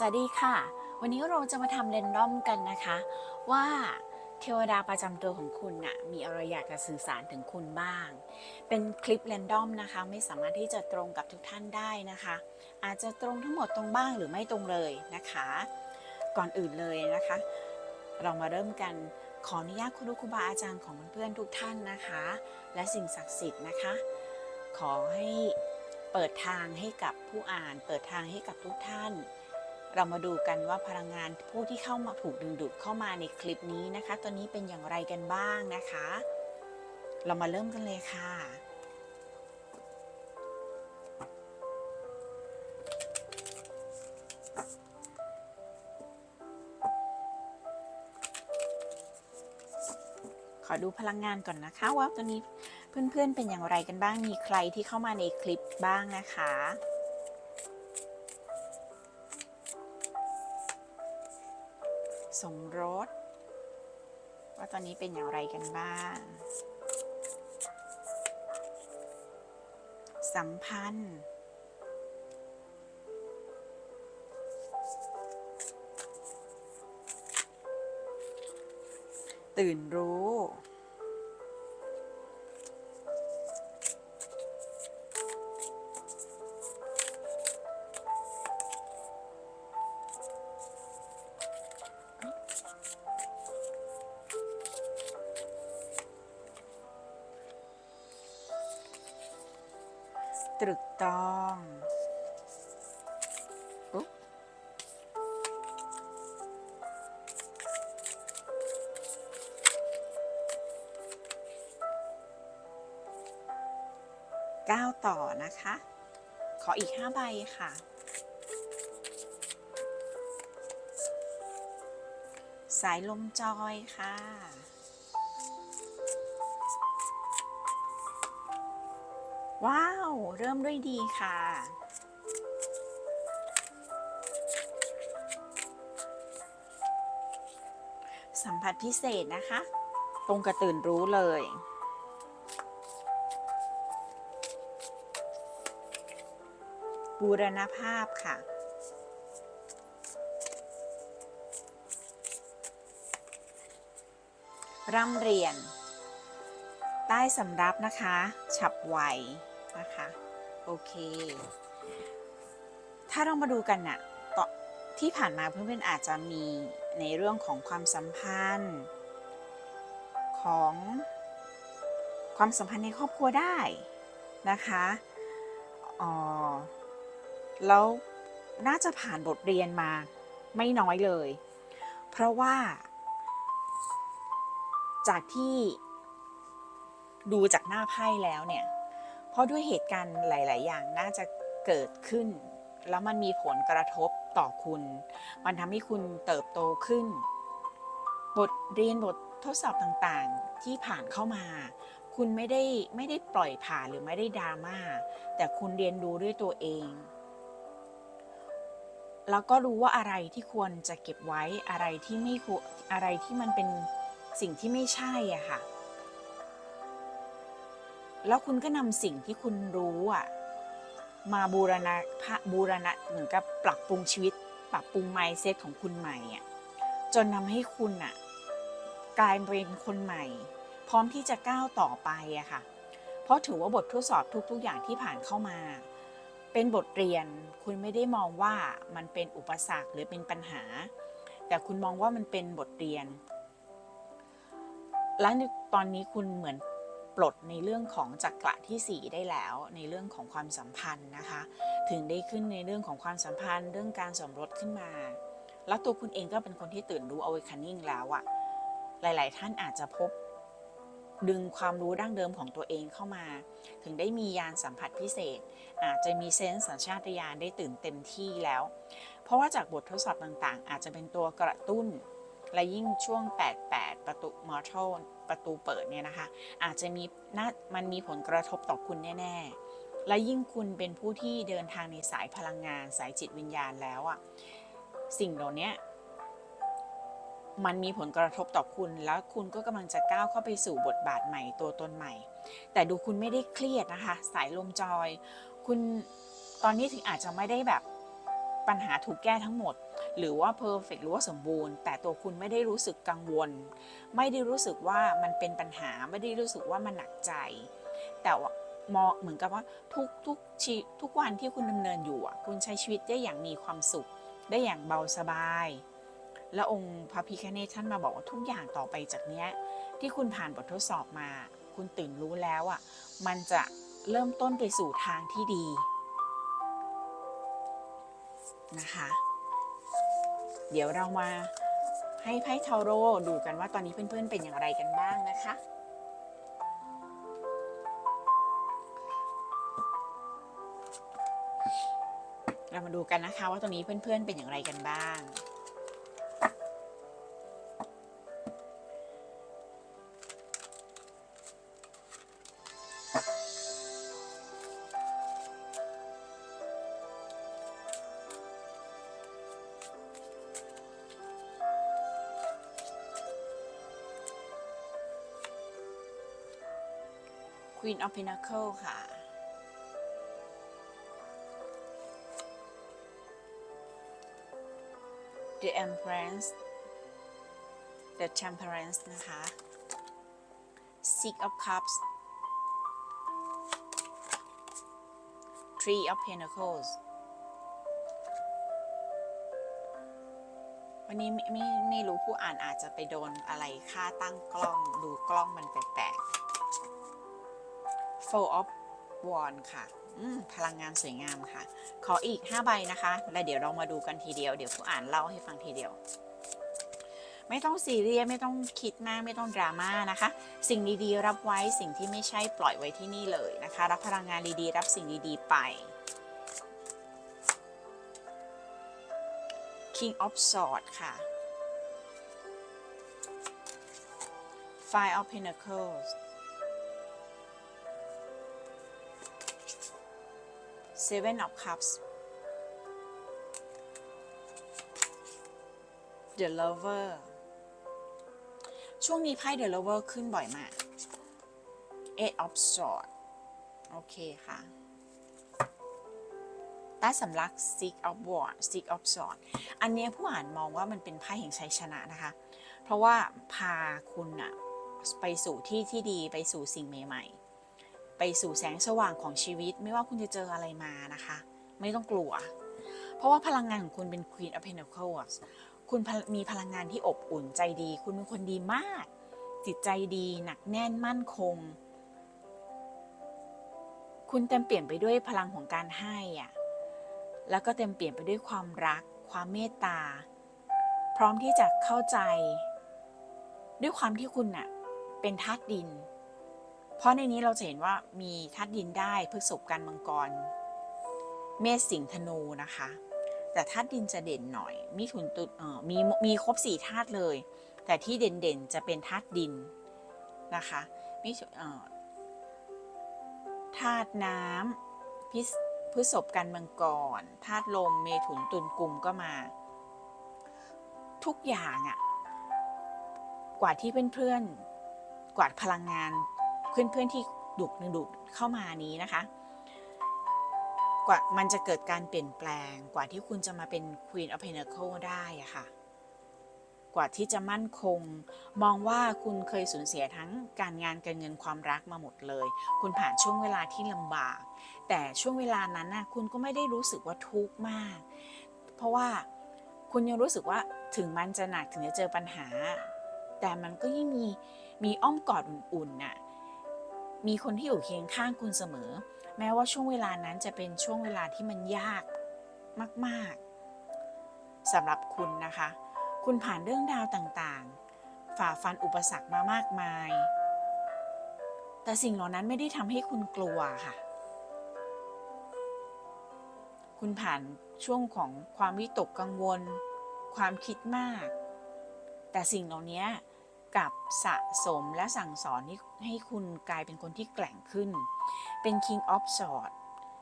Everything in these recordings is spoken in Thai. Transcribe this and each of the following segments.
สวัสดีค่ะ วันนี้เราจะมาทำเรนดอมกันนะคะ ว่าเทวดาประจำตัวของคุณน่ะมีอะไรอยากจะสื่อสารถึงคุณบ้าง เป็นคลิปเรนดอมนะคะ ไม่สามารถที่จะตรงกับทุกท่านได้นะคะ อาจจะตรงทั้งหมดตรงบ้างหรือไม่ตรงเลยนะคะ ก่อนอื่นเลยนะคะ เรามาเริ่มกันขออนุญาตคุณครูครูบาอาจารย์ของเพื่อนๆทุกท่านนะคะ และสิ่งศักดิ์สิทธิ์นะคะ ขอให้เปิดทางให้กับผู้อ่าน เปิดทางให้กับทุกท่าน เรามาดูกันว่าพลังงานผู้ที่เข้ามาถูกดึงดูดเข้ามาในคลิปนี้นะคะ ตอนนี้เป็นอย่างไรกันบ้างนะคะ เรามาเริ่มกันเลยค่ะ ขอดูพลังงานก่อนนะคะว่าตอนนี้เพื่อนๆเป็นอย่างไรกันบ้างมีใครที่เข้ามาในคลิปบ้างนะคะ สมรส ว่าตอนนี้เป็นอย่างไรกันบ้าง สัมพันธ์ ตื่นรู้ ตรึกต้องอุ๊บก้าวต่อนะคะ ขออีก5ใบค่ะสายลมจอยค่ะ ว้าว เริ่มด้วยดีค่ะ สัมผัสพิเศษนะคะ ตรงกระตื่นรู้เลย บูรณภาพค่ะร่ำเรียน ใต้สำรับนะคะ ฉับไวนะคะ โอเค ถ้าเรามาดูกันน่ะต่อที่ผ่านมาเพื่อนๆอาจจะมีในเรื่องของความสัมพันธ์ ของความสัมพันธ์ในครอบครัวได้นะคะอ๋อแล้วน่าจะผ่านบทเรียนมาไม่น้อยเลย เพราะว่า จากที่ ดูจากหน้าไพ่แล้วเนี่ย เพราะด้วยเหตุการณ์หลาย ๆ อย่างน่าจะเกิดขึ้น แล้วมันมีผลกระทบต่อคุณ มันทำให้คุณเติบโตขึ้น บทเรียนบททดสอบต่าง ๆ ที่ผ่านเข้ามา คุณไม่ได้ไม่ได้ปล่อยผ่านหรือไม่ได้ดราม่า แต่คุณเรียนรู้ด้วยตัวเองแล้วก็รู้ว่าอะไรที่ควรจะเก็บไว้อะไรที่ไม่ควรอะไรที่มันเป็นสิ่งที่ไม่ใช่อะค่ะ แล้วคุณก็นำสิ่งที่คุณรู้อะมาบูรณะพระบูรณะเหมือนกับปรับปรุงชีวิต ปรับปรุง mindset ของคุณใหม่อะจนทำให้คุณอะกลายเป็นคนใหม่ พร้อมที่จะก้าวต่อไปอะค่ะ เพราะถือว่าบททดสอบทุก ๆ อย่างที่ผ่านเข้ามา เป็นบทเรียนคุณไม่ได้มองว่ามันเป็นอุปสรรคหรือเป็นปัญหา แต่คุณมองว่ามันเป็นบทเรียน และตอนนี้คุณเหมือน ปลดในเรื่องของจักระที่ 4 ได้แล้วในเรื่องของความสัมพันธ์นะคะ ถึงได้ขึ้นในเรื่องของความสัมพันธ์ เรื่องการสมรสขึ้นมา แล้วตัวคุณเองก็เป็นคนที่ตื่นรู้ awakening แล้วอะหลาย ๆ ท่านอาจจะพบดึงความรู้ดั้งเดิมของตัวเองเข้ามา ถึงได้มียานสัมผัสพิเศษ อาจจะมีเซนส์สัญชาตญาณได้ตื่นเต็มที่แล้ว เพราะว่าจากบททดสอบต่างๆ อาจจะเป็นตัวกระตุ้น และยิ่งช่วง 88 ประตูมอร์ทัลประตูเปิดเนี่ยนะคะ อาจจะมีน่ามันมีผลกระทบต่อคุณแน่ๆ และยิ่งคุณเป็นผู้ที่เดินทางในสายพลังงานสายจิตวิญญาณแล้วอะสิ่งเหล่านี้มันมีผลกระทบต่อคุณแล้วคุณก็กำลังจะก้าวเข้าไปสู่บทบาทใหม่ตัวตนใหม่ แต่ดูคุณไม่ได้เครียดนะคะ สายลมจอย คุณตอนนี้ถึงอาจจะไม่ได้แบบปัญหาถูกแก้ทั้งหมด หรือว่า perfect หรือว่าสมบูรณ์ แต่ตัวคุณไม่ได้รู้สึกกังวล ไม่ได้รู้สึกว่ามันเป็นปัญหาไม่ได้รู้สึกว่ามันหนักใจ แต่ว่ามองเหมือนกับว่าทุกทุกชีทุกวันที่คุณดำเนินอยู่คุณใช้ชีวิตได้อย่างมีความสุข ได้อย่างเบาสบาย แล้วองค์พระพิฆเนศท่านมาบอกว่าทุกอย่างต่อไปจากเนี้ยที่คุณผ่านบททดสอบมา คุณตื่นรู้แล้วอะมันจะเริ่มต้นไปสู่ทางที่ดีนะคะ เดี๋ยวเรามาให้ไพ่ทาโร่ดูกันว่าตอนนี้เพื่อนๆเป็นอย่างไรกันบ้างนะคะ เรามาดูกันนะคะว่าตอนนี้เพื่อนๆเป็นอย่างไรกันบ้าง Queen of Pentacle ค่ะ The Empress The Temperance นะคะ Six of Cups Three of Pentacles วันนี้ไม่ไม่ไม่รู้ผู้อ่านอาจจะไปโดนอะไรค่าตั้งกล้องดูกล้องมันแปลกๆ Four of w a n d ค่ะพลังงานสวยงามค่ะ ขออีก 5 ใบนะคะ แล้วเดี๋ยวเรามาดูกันทีเดียว เดี๋ยวผู้อ่านเล่าให้ฟังทีเดียว ไม่ต้องซีเรียส ไม่ต้องคิดมาก ไม่ต้องดราม่านะคะ สิ่งดีๆ รับไว้ สิ่งที่ไม่ใช่ปล่อยไว้ที่นี่เลยนะคะ รับพลังงานดีๆ รับสิ่งดีๆ ไป King of Swords ค่ะ Five of Pentacles Seven of Cups The Lover ช่วงนี้ไพ่ The Lover ขึ้นบ่อยมาก Eight of Swords โอเคค่ะใต้สำลัก Six of Wands Six of Swords อันนี้ผู้อ่านมองว่ามันเป็นไพ่แห่งชัยชนะนะคะ เพราะว่าพาคุณอะไปสู่ที่ที่ดีไปสู่สิ่งใหม่ ๆ ไปสู่แสงสว่างของชีวิต ไม่ว่าคุณจะเจออะไรมานะคะ ไม่ต้องกลัว เพราะว่าพลังงานของคุณเป็น Queen of Pentacles คุณมีพลังงานที่อบอุ่นใจดี คุณเป็นคนดีมาก จิตใจดี หนักแน่นมั่นคง คุณเต็มเปลี่ยนไปด้วยพลังของการให้อะแล้วก็เต็มเปลี่ยนไปด้วยความรัก ความเมตตา พร้อมที่จะเข้าใจ ด้วยความที่คุณน่ะ เป็นธาตุดิน เพราะในนี้เราจะเห็นว่ามีธาตุดินได้พฤษภกันมังกร เมษสิงธนูนะคะ แต่ธาตุดินจะเด่นหน่อย มีถุนตุเอ่อมีมีครบสี่ธาตุเลย แต่ที่เด่นๆจะเป็นธาตุดินนะคะมีเอ่อธาตุน้ำพิษพฤษภกันมังกรธาตุลมเมถุนตุลกลุ่มก็มา ทุกอย่างอะกว่าที่เพื่อนๆกว่าพลังงาน เพื่อนๆที่ดุกดูดเข้ามานี้นะคะ กว่ามันจะเกิดการเปลี่ยนแปลงกว่าที่คุณจะมาเป็น Queen of Pentacles ได้อะค่ะ กว่าที่จะมั่นคง มองว่าคุณเคยสูญเสียทั้งการงานการเงินความรักมาหมดเลย คุณผ่านช่วงเวลาที่ลำบาก แต่ช่วงเวลานั้นน่ะคุณก็ไม่ได้รู้สึกว่าทุกข์มาก เพราะว่าคุณยังรู้สึกว่าถึงมันจะหนักถึงจะเจอปัญหา แต่มันก็ยังมีมีอ้อมกอดอุ่นๆน่ะ มีคนที่อยู่เคียงข้างคุณเสมอ แม้ว่าช่วงเวลานั้นจะเป็นช่วงเวลาที่มันยากมาก ๆสำหรับคุณนะคะ คุณผ่านเรื่องราวต่างๆ ฝ่าฟันอุปสรรคมามากมาย แต่สิ่งเหล่านั้นไม่ได้ทำให้คุณกลัวค่ะ คุณผ่านช่วงของความวิตกกังวล ความคิดมาก แต่สิ่งเหล่านี้ กับสะสมและสั่งสอนให้ให้คุณกลายเป็นคนที่แกร่งขึ้น เป็น King of Swords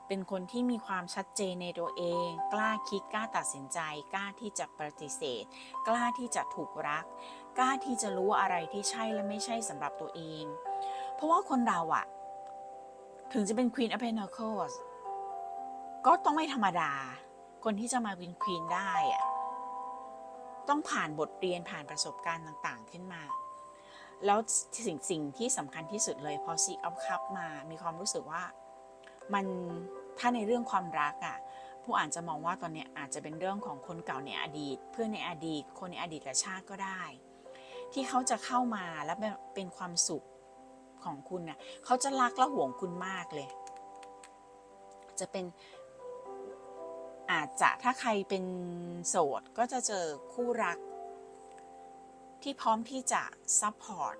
เป็นคนที่มีความชัดเจนในตัวเอง กล้าคิดกล้าตัดสินใจ กล้าที่จะปฏิเสธ กล้าที่จะถูกรัก กล้าที่จะรู้อะไรที่ใช่และไม่ใช่สำหรับตัวเอง เพราะว่าคนเราอะถึงจะเป็น Queen of Pentacles ก็ต้องไม่ธรรมดา คนที่จะมาเป็นควีนได้อะ ต้องผ่านบทเรียนผ่านประสบการณ์ต่างๆ ขึ้นมา แล้วสิ่งสิ่งที่สำคัญที่สุดเลยพอซีออฟคัพมามีความรู้สึกว่ามันถ้าในเรื่องความรักอะ่ะผู้อ่านจะมองว่าตอนเนี้ยอาจจะเป็นเรื่องของคนเก่าในอดีต เพื่อนในอดีต คนในอดีตชาติก็ได้ ที่เขาจะเข้ามาแล้วเป็นความสุขของคุณน่ะเขาจะรักและห่วงคุณมากเลย จะเป็น อาจจะถ้าใครเป็นโสดก็จะเจอคู่รัก ที่พร้อมที่จะซัพพอร์ต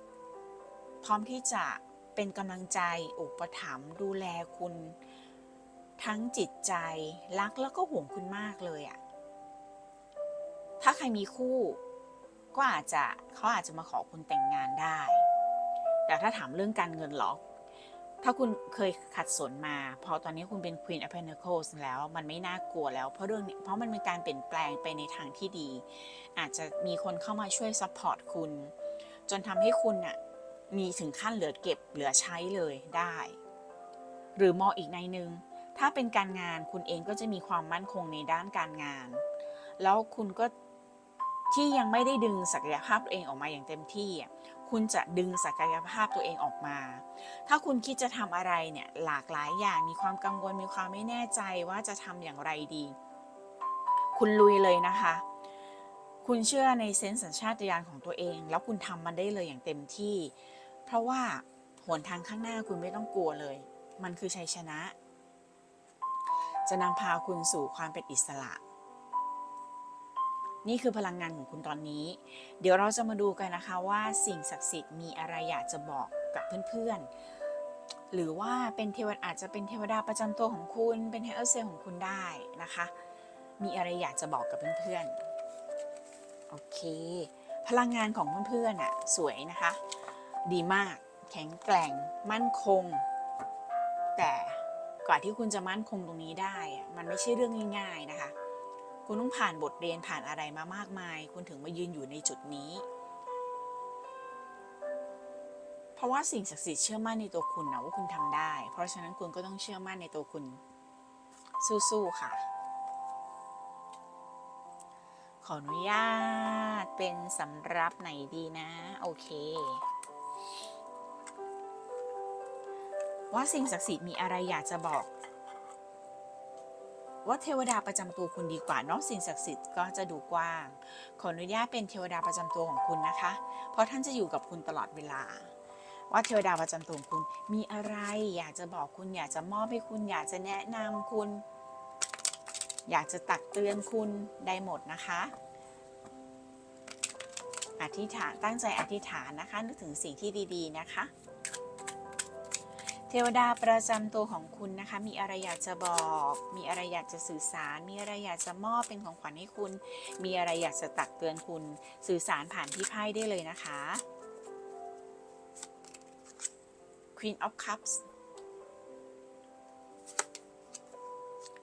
พร้อมที่จะเป็นกำลังใจอุปถัมภ์ดูแลคุณ ทั้งจิตใจรักแล้วก็ห่วงคุณมากเลยอะถ้าใครมีคู่ ก็อาจจะเขาอาจจะมาขอคุณแต่งงานได้ แต่ถ้าถามเรื่องการเงินหรอ ถ้าคุณเคยขัดสนมา พอตอนนี้คุณเป็น Queen of Pentacles แล้วมันไม่น่ากลัวแล้ว เพราะเรื่องนี้เพราะมันเป็นการเปลี่ยนแปลงไปในทางที่ดี อาจจะมีคนเข้ามาช่วยซัพพอร์ตคุณ จนทำให้คุณน่ะมีถึงขั้นเหลือเก็บเหลือใช้เลยได้ หรือมองอีกในหนึ่งถ้าเป็นการงานคุณเองก็จะมีความมั่นคงในด้านการงาน แล้วคุณก็ ที่ยังไม่ได้ดึงศักยภาพตัวเองออกมาอย่างเต็มที่ คุณจะดึงศักยภาพตัวเองออกมา ถ้าคุณคิดจะทำอะไรเนี่ยหลากหลายอย่างมีความกังวลมีความไม่แน่ใจว่าจะทำอย่างไรดี คุณลุยเลยนะคะ คุณเชื่อในเซนส์สัญชาตญาณของตัวเอง แล้วคุณทำมันได้เลยอย่างเต็มที่ เพราะว่าหนทางข้างหน้าคุณไม่ต้องกลัวเลย มันคือชัยชนะ จะนำพาคุณสู่ความเป็นอิสระ นี่คือพลังงานของคุณตอนนี้ เดี๋ยวเราจะมาดูกันนะคะว่าสิ่งศักดิ์สิทธิ์มีอะไรอยากจะบอกกับเพื่อนๆ หรือว่าเป็นเทวดาอาจจะเป็นเทวดาประจำตัวของคุณ เป็นเฮลเซลของคุณได้นะคะ มีอะไรอยากจะบอกกับเพื่อนๆ โอเค พลังงานของเพื่อนๆอะสวยนะคะ ดีมาก แข็งแกร่ง มั่นคง แต่กว่าที่คุณจะมั่นคงตรงนี้ได้ มันไม่ใช่เรื่องง่าย ๆนะคะ คุณต้องผ่านบทเรียนผ่านอะไรมามากมาย คุณถึงมายืนอยู่ในจุดนี้ เพราะว่าสิ่งศักดิ์สิทธิ์เชื่อมั่นในตัวคุณนะว่าคุณทำได้ เพราะฉะนั้นคุณก็ต้องเชื่อมั่นในตัวคุณ สู้ๆค่ะ ขออนุญาตเป็นสำรับไหนดีนะ โอเคว่าสิ่งศักดิ์สิทธิ์มีอะไรอยากจะบอก ว่าเทวดาประจำตัวคุณดีกว่าเนอกสิ่งศักดิ์สิทธิ์ก็จะดูกว้าง ขออนุญาตเป็นเทวดาประจำตัวของคุณนะคะ เพราะท่านจะอยู่กับคุณตลอดเวลา ว่าเทวดาประจำตัวของคุณมีอะไร อยากจะบอกคุณอยากจะมอบให้คุณอยากจะแนะนำคุณ อยากจะตักเตือนคุณได้หมดนะคะอธิษฐานตั้งใจอธิษฐานนะคะ นึกถึงสิ่งที่ดี ๆ นะคะ เทวดาประจำตัวของคุณนะคะ มีอะไรอยากจะบอก มีอะไรอยากจะสื่อสาร มีอะไรอยากจะมอบเป็นของขวัญให้คุณ มีอะไรอยากจะตักเตือนคุณ สื่อสารผ่านที่ไพ่ได้เลยนะคะ Queen of Cups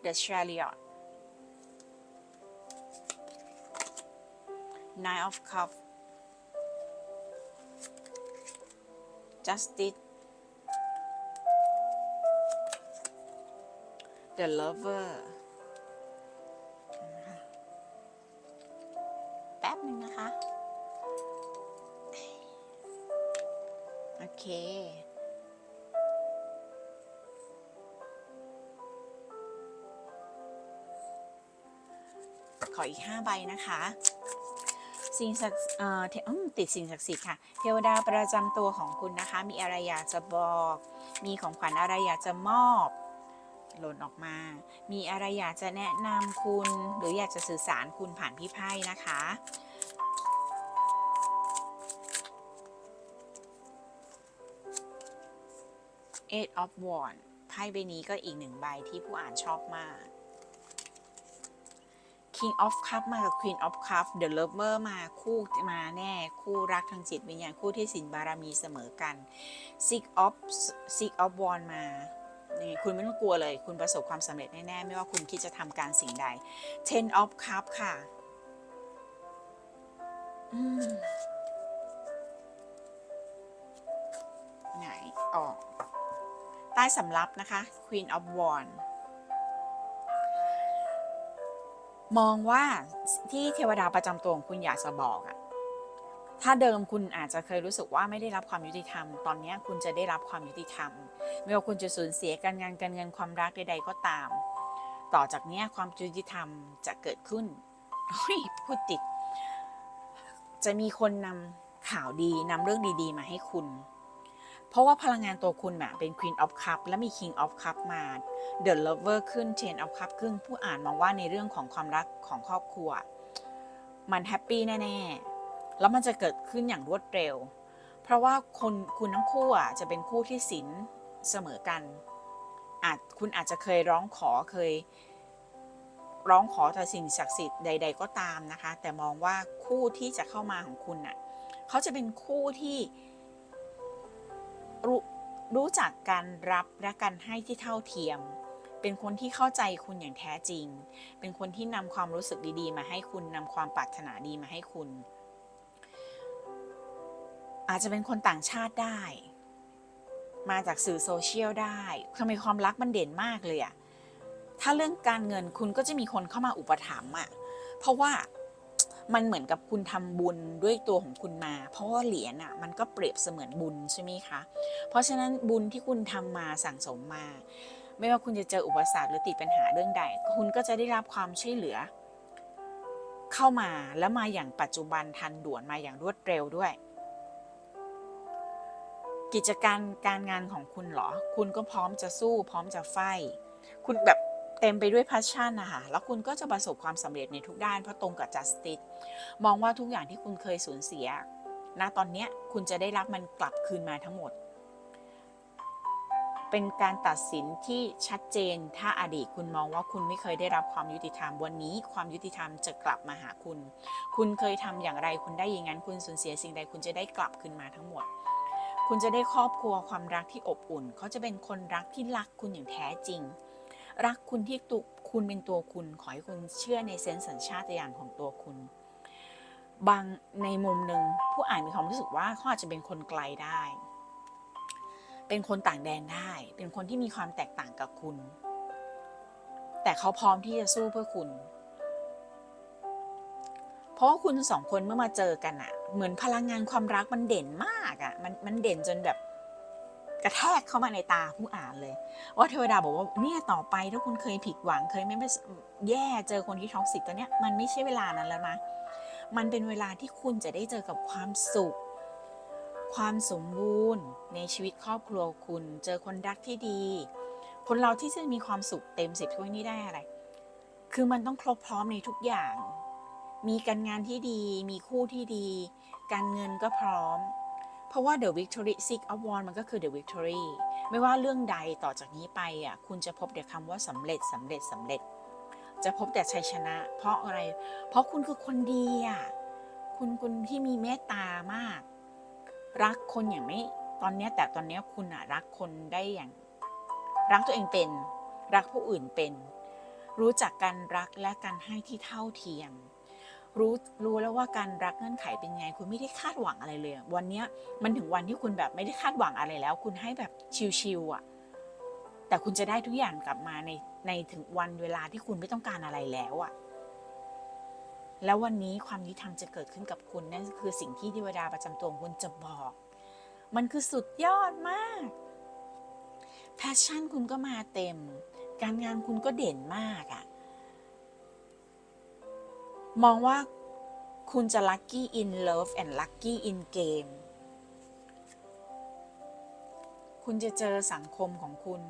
The Chariot Nine of Cups Justice The Lover แป๊บหนึ่งนะคะ โอเคขออีก 5 ใบนะคะ สิ่งศักดิ์เอ่อเทอืมติดสิ่งศักดิ์สิทธิ์ค่ะ เทวดาประจำตัวของคุณนะคะ มีอะไรอยากจะบอก มีของขวัญอะไรอยากจะมอบ หล่นออกมา มีอะไรอยากจะแนะนำคุณ หรืออยากจะสื่อสารคุณผ่านพี่ไพ่นะคะ Eight of Wands ไพ่ใบนี้ก็อีกหนึ่งใบที่ผู้อ่านชอบมาก King of Cup มากับ Queen of Cup The Lover มาคู่มาแน่คู่รักทางจิตวิญญาณคู่ที่สินบารมีเสมอกัน Six of Six of Wands มา นี่คุณไม่ต้องกลัวเลย คุณประสบความสำเร็จแน่ๆ ไม่ว่าคุณคิดจะทำการสิ่งใด Ten of Cup ค่ะอืมไหนออก ใต้สำรับนะคะ Queen of Wands มองว่าที่เทวดาประจำตัวของคุณอยากจะบอกอะ ถ้าเดิมคุณอาจจะเคยรู้สึกว่าไม่ได้รับความยุติธรรม ตอนนี้คุณจะได้รับความยุติธรรม ไม่ว่าคุณจะสูญเสียการงานการเงินความรักใดๆก็ตาม ต่อจากนี้ความยุติธรรมจะเกิดขึ้นพูดติด จะมีคนนำข่าวดีนำเรื่องดีๆ มาให้คุณ เพราะว่าพลังงานตัวคุณเป็น Queen of Cup และมี King of Cup มา The Lover ขึ้น Ten of Cup ขึ้นผู้อ่านมองว่าในเรื่องของความรักของครอบครัว มันแฮปปี้แน่ๆ แล้วมันจะเกิดขึ้นอย่างรวดเร็ว เพราะว่าคนคุณทั้งคู่อะจะเป็นคู่ที่ศีลเสมอกันอาจคุณอาจจะเคยร้องขอเคย ร้องขอต่อสิ่งศักดิ์สิทธิ์ใด ๆ ก็ตามนะคะ แต่มองว่าคู่ที่จะเข้ามาของคุณน่ะเขาจะเป็นคู่ที่รู้รู้จักการรับและการให้ที่เท่าเทียม เป็นคนที่เข้าใจคุณอย่างแท้จริง เป็นคนที่นำความรู้สึกดีๆ มาให้คุณนำความปรารถนาดีมาให้คุณ อาจจะเป็นคนต่างชาติได้ มาจากสื่อโซเชียลได้ทำไมความรักมันเด่นมากเลยอะถ้าเรื่องการเงินคุณก็จะมีคนเข้ามาอุปถัมภ์อะเพราะว่ามันเหมือนกับคุณทำบุญด้วยตัวของคุณมา เพราะว่าเหรียญอะมันก็เปรียบเสมือนบุญใช่ไหมคะ เพราะฉะนั้นบุญที่คุณทำมาสั่งสมมา ไม่ว่าคุณจะเจออุปสรรคหรือติดปัญหาเรื่องใด คุณก็จะได้รับความช่วยเหลือ เข้ามาแล้วมาอย่างปัจจุบันทันด่วนมาอย่างรวดเร็วด้วย กิจการการงานของคุณเหรอ คุณก็พร้อมจะสู้พร้อมจะไฟ คุณแบบเต็มไปด้วย passion นะคะแล้วคุณก็จะประสบความสำเร็จในทุกด้านเพราะตรงกับ justice มองว่าทุกอย่างที่คุณเคยสูญเสียณตอนนี้คุณจะได้รับมันกลับคืนมาทั้งหมด เป็นการตัดสินที่ชัดเจน ถ้าอดีตคุณมองว่าคุณไม่เคยได้รับความยุติธรรม วันนี้ความยุติธรรมจะกลับมาหาคุณ คุณเคยทำอย่างไรคุณได้อย่างนั้น คุณสูญเสียสิ่งใดคุณจะได้กลับคืนมาทั้งหมด คุณจะได้ครอบครัวความรักที่อบอุ่น เขาจะเป็นคนรักที่รักคุณอย่างแท้จริง รักคุณที่ตุคุณเป็นตัวคุณ ขอให้คุณเชื่อในเซนส์สัญชาตญาณของตัวคุณ บางในมุมหนึ่งผู้อ่านมีความรู้สึกว่าเขาอาจจะเป็นคนไกลได้ เป็นคนต่างแดนได้ เป็นคนที่มีความแตกต่างกับคุณ แต่เขาพร้อมที่จะสู้เพื่อคุณ เพราะว่าคุณสองคนเมื่อมาเจอกันอะเหมือนพลังงานความรักมันเด่นมากอะมันมันเด่นจนแบบกระแทกเข้ามาในตาผู้อ่านเลย ว่าเทวดาบอกว่าเนี่ยต่อไปถ้าคุณเคยผิดหวังเคยไม่ไม่แย่เจอคนที่ท็อกซิกตอนเนี้ยมันไม่ใช่เวลานั้นแล้วนะ มันเป็นเวลาที่คุณจะได้เจอกับความสุข ความสมบูรณ์ ในชีวิตครอบครัวคุณ เจอคนรักที่ดี คนเราที่จะมีความสุขเต็มสิบถ้วยนี่ได้อะไร คือมันต้องครบพร้อมในทุกอย่าง มีการงานที่ดี มีคู่ที่ดี การเงินก็พร้อม เพราะว่า the victory six of wands มันก็คือ the victory ไม่ว่าเรื่องใดต่อจากนี้ไปอะคุณจะพบแต่คำว่าสำเร็จสำเร็จสำเร็จ จะพบแต่ชัยชนะ เพราะอะไร เพราะคุณคือคนดีอะคุณคุณที่มีเมตตามาก รักคนอย่างไม่ตอนนี้แต่ตอนนี้คุณอะรักคนได้อย่าง รักตัวเองเป็น รักผู้อื่นเป็น รู้จักการรักและการให้ที่เท่าเทียม รู้รู้แล้วว่าการรักเงื่อนไขเป็นไง คุณไม่ได้คาดหวังอะไรเลย วันเนี้ยมันถึงวันที่คุณแบบไม่ได้คาดหวังอะไรแล้ว คุณให้แบบชิวๆอะ แต่คุณจะได้ทุกอย่างกลับมาในในถึงวันเวลาที่คุณไม่ต้องการอะไรแล้วอะ แล้ววันนี้ความยุติธรรมจะเกิดขึ้นกับคุณนั่นคือสิ่งที่เทวดาประจำตัวคุณจะบอก มันคือสุดยอดมากแพชชั่นคุณก็มาเต็ม การงานคุณก็เด่นมากอะ มองว่าคุณจะ lucky in love and lucky in game คุณจะเจอสังคมของคุณ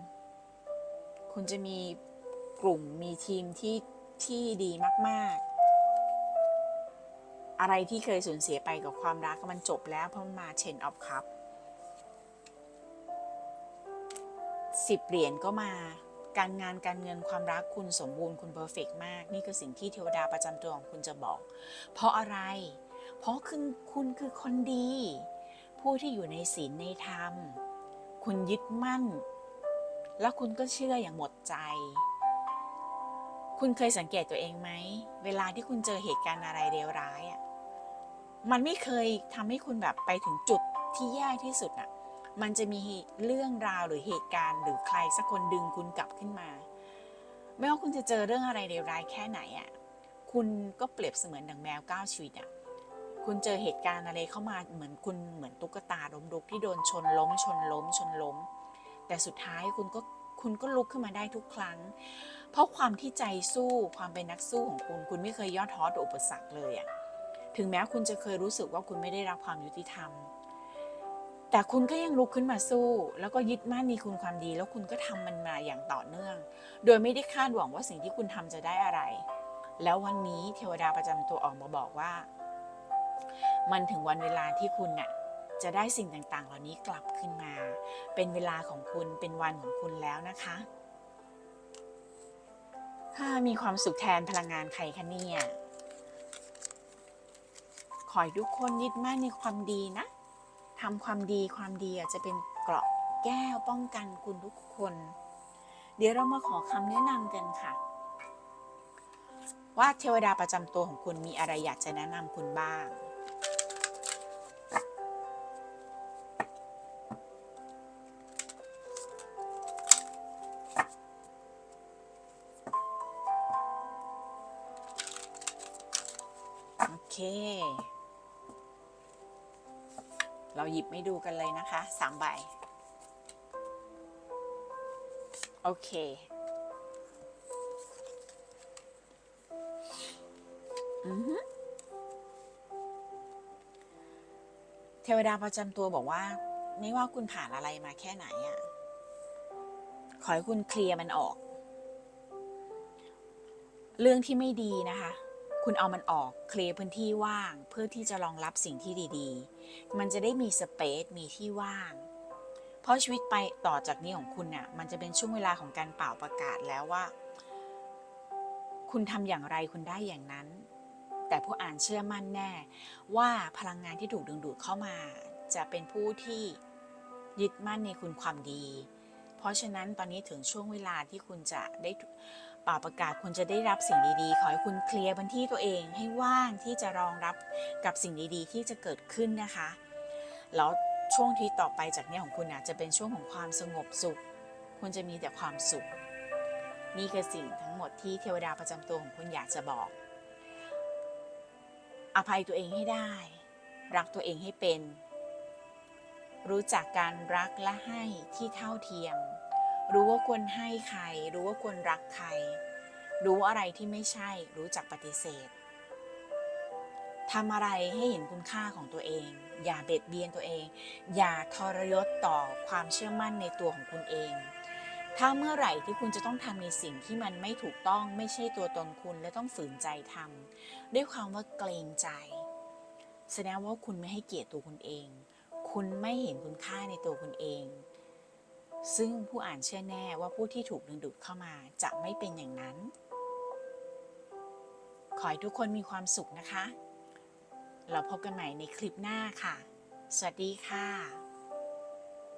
คุณจะมีกลุ่มมีทีมที่ที่ดีมากๆ อะไรที่เคยสูญเสียไปกับความรักมันจบแล้วเพราะมันมา Ten of Cup สิบเหรียญก็มา การงานการเงินความรักคุณสมบูรณ์คุณเพอร์เฟกมาก นี่คือสิ่งที่เทวดาประจำตัวของคุณจะบอก เพราะอะไร เพราะคุณคุณคือคนดี ผู้ที่อยู่ในศีลในธรรม คุณยึดมั่น แล้วคุณก็เชื่ออย่างหมดใจ คุณเคยสังเกตตัวเองไหม เวลาที่คุณเจอเหตุการณ์อะไรเลวร้ายอะมันไม่เคยทำให้คุณแบบไปถึงจุดที่แย่ที่สุดอะ มันจะมีเรื่องราวหรือเหตุการณ์ หรือใครสักคนดึงคุณกลับขึ้นมา ไม่ว่าคุณจะเจอเรื่องอะไรเลวร้ายแค่ไหนอะคุณก็เปรียบเสมือนดังแมวก้าวชีวิตอะคุณเจอเหตุการณ์อะไรเข้ามาเหมือนคุณเหมือนตุ๊กตาล้มลุกที่โดนชนล้ม ชนล้ม ชนล้ม แต่สุดท้ายคุณก็คุณก็ลุกขึ้นมาได้ทุกครั้ง เพราะความที่ใจสู้ความเป็นนักสู้ของคุณ คุณไม่เคยย่อท้อต่ออุปสรรคเลยอะถึงแม้คุณจะเคยรู้สึกว่าคุณไม่ได้รับความยุติธรรม แต่คุณก็ยังลุกขึ้นมาสู้ แล้วก็ยึดมั่นในคุณความดี แล้วคุณก็ทำมันมาอย่างต่อเนื่อง โดยไม่ได้คาดหวังว่าสิ่งที่คุณทำจะได้อะไร แล้ววันนี้เทวดาประจำตัวออกมาบอกว่า มันถึงวันเวลาที่คุณน่ะจะได้สิ่งต่างๆ เหล่านี้กลับขึ้นมา เป็นเวลาของคุณเป็นวันของคุณแล้วนะคะถ้ามีความสุขแทนพลังงานใครคะเนี่ยขอให้ทุกคนยึดมั่นในความดีนะ ทำความดีความดีอาจจะเป็นเกราะแก้วป้องกันคุณทุกคน เดี๋ยวเรามาขอคำแนะนำกันค่ะ ว่าเทวดาประจำตัวของคุณมีอะไรอยากจะแนะนำคุณบ้างโอเค เราหยิบไม่ดูกันเลยนะคะสามใบ โอเคอือฮึเทวดาประจำตัวบอกว่า ไม่ว่าคุณผ่านอะไรมาแค่ไหนอะขอให้คุณเคลียร์มันออก เรื่องที่ไม่ดีนะคะ คุณเอามันออกเคลียร์พื้นที่ว่างเพื่อที่จะรองรับสิ่งที่ดีๆ มันจะได้มีสเปซมีที่ว่าง เพราะชีวิตไปต่อจากนี้ของคุณน่ะมันจะเป็นช่วงเวลาของการเป่าประกาศแล้วว่า คุณทำอย่างไรคุณได้อย่างนั้น แต่ผู้อ่านเชื่อมั่นแน่ ว่าพลังงานที่ถูกดึงดูดเข้ามา จะเป็นผู้ที่ยึดมั่นในคุณความดี เพราะฉะนั้นตอนนี้ถึงช่วงเวลาที่คุณจะได้ ป่าประกาศคุณจะได้รับสิ่งดีๆ ขอให้คุณเคลียร์พื้นที่ตัวเองให้ว่างที่จะรองรับกับสิ่งดีๆ ที่จะเกิดขึ้นนะคะ แล้วช่วงที่ต่อไปจากนี้ของคุณนะจะเป็นช่วงของความสงบสุข คุณจะมีแต่ความสุข นี่คือสิ่งทั้งหมดที่เทวดาประจำตัวของคุณอยากจะบอก อภัยตัวเองให้ได้ รักตัวเองให้เป็น รู้จักการรักและให้ที่เท่าเทียม รู้ว่าควรให้ใคร รู้ว่าควรรักใคร รู้อะไรที่ไม่ใช่ รู้จักปฏิเสธทำอะไรให้เห็นคุณค่าของตัวเอง อย่าเบียดเบียนตัวเอง อย่าทรยศต่อความเชื่อมั่นในตัวของคุณเอง ถ้าเมื่อไหร่ที่คุณจะต้องทำในสิ่งที่มันไม่ถูกต้องไม่ใช่ตัวตนคุณและต้องฝืนใจทำด้วยความว่าเกรงใจ แสดงว่าคุณไม่ให้เกียรติตัวคุณเอง คุณไม่เห็นคุณค่าในตัวคุณเอง ซึ่งผู้อ่านเชื่อแน่ว่าผู้ที่ถูกดึงดูดเข้ามาจะไม่เป็นอย่างนั้น ขอให้ทุกคนมีความสุขนะคะ เราพบกันใหม่ในคลิปหน้าค่ะ สวัสดีค่ะ